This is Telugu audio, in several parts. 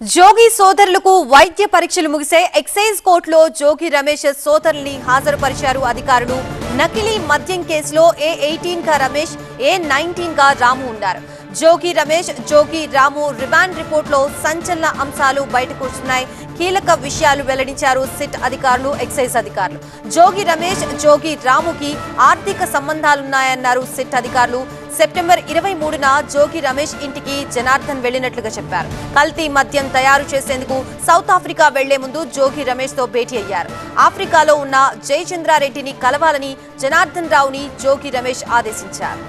జోగి సోదరులకు వైద్య పరీక్షలు ముగిసే ఎక్సైజ్ కోర్టులో జోగి రమేష్ సోదరుల్ని హాజరుపరిచారు అధికారులు. నకిలీ మద్యం కేసులో ఏ ఎయిటీన్గా రమేష్ ఏ నైన్టీన్గా రాము ఉన్నారు. జోగి రమేష్ జోగి రాము రిమాండ్ రిపోర్ట్లో సంచలన అంశాలు బయటకు వస్తున్నాయి. కీలక విషయాలు వెల్లడించారు సిట్ అధికారులు ఎక్సైజ్ అధికారులు. జోగి రమేష్ జోగి రాముకి ఆర్థిక సంబంధాలున్నాయన్నారు సిట్ అధికారులు. సెప్టెంబర్ ఇరవై మూడున జోగి రమేష్ ఇంటికి జనార్దన్ వెళ్ళినట్లుగా చెప్పారు. కల్తీ మద్యం తయారు చేసేందుకు సౌత్ ఆఫ్రికా వెళ్ళే ముందు జోగి రమేష్తో భేటీ అయ్యారు. ఆఫ్రికాలో ఉన్న జయచంద్రారెడ్డిని కలవాలని జనార్దన్ రావుని జోగి రమేష్ ఆదేశించారు.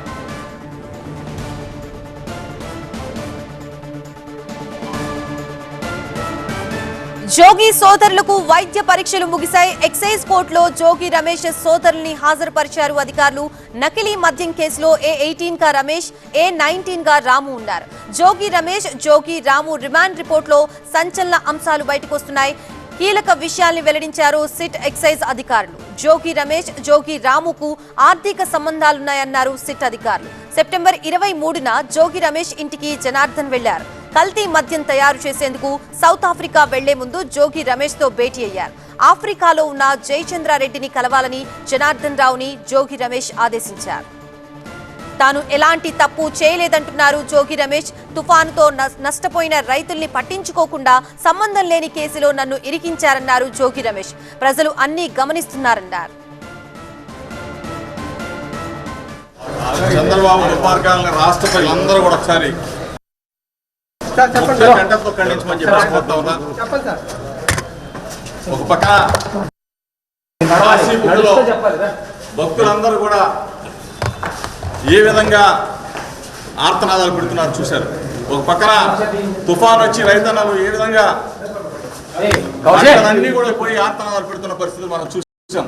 జోగి సోదరులకు వైద్య పరీక్షలు ముగిశాయి. ఎక్సైజ్ కోర్టులో జోగి రమేష్ సోదరుల్ని హాజరుపరిచారు అధికారులు. నకిలీ మద్యం కేసులో ఏ ఎయిటీన్గా రమేష్ ఏ నైన్టీన్గా రాము ఉన్నారు. జోగి రమేష్ జోగి రాము రిమాండ్ రిపోర్ట్లో సంచలన అంశాలు బయటకు వస్తున్నాయి కీలక విషయాల్ని వెల్లడించారు సిట్ ఎక్సైజ్ అధికారులు. జోగి రమేష్ జోగి రాముకు ఆర్థిక సంబంధాలున్నాయన్నారు సిట్ అధికారులు. సెప్టెంబర్ ఇరవై మూడున జోగి రమేష్ ఇంటికి జనార్దన్ వెళ్ళారు. కల్తీ మద్యం తయారు చేసేందుకు సౌత్ ఆఫ్రికా వెళ్ళే ముందు జోగి రమేష్తో భేటీ అయ్యారు. ఆఫ్రికాలో ఉన్న జయచంద్రారెడ్డిని కలవాలని జనార్దన్ రావుని జోగి రమేష్ ఆదేశించారు. తాను ఎలాంటి తప్పు చేయలేదంటున్నారు జోగి రమేష్. తుఫానుతో నష్టపోయిన రైతుల్ని పట్టించుకోకుండా సంబంధం లేని కేసులో నన్ను ఇరికించారన్నారు జోగి రమేష్. ప్రజలు అన్నీ గమనిస్తున్నారన్నారు. చంద్రబాబు దుర్మార్గాలను రాష్ట్ర ప్రజలందరూ కూడా ఒకసారి ఒక కాశీబుక్కులో భక్తులందరూ కూడా ఏ విధంగా ఆర్తనాదాలు పెడుతున్నారు చూశారు. ఒక పక్కన తుఫాన్ వచ్చి రైతన్నలు ఏ విధంగా అన్నీ కూడా పోయి ఆర్తనాదాలు పెడుతున్న పరిస్థితులు మనం చూసాం.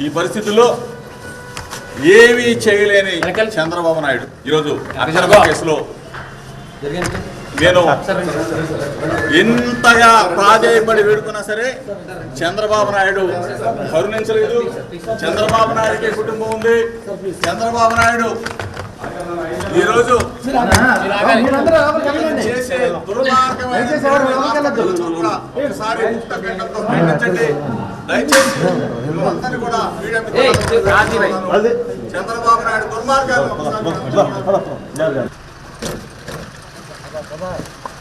ఈ పరిస్థితుల్లో ఏమీ చేయలేని చంద్రబాబు నాయుడు ఈరోజు కేసులో నేను ఇంతగా ప్రాధాయపడి వేడుకున్నా సరే చంద్రబాబు నాయుడు కరుణించలేదు. చంద్రబాబు నాయుడికి కుటుంబం ఉంది. చంద్రబాబు నాయుడు ఈరోజు చేసే దుర్మార్గమైన కూడా దయచేసి కూడా చంద్రబాబు నాయుడు 拜拜。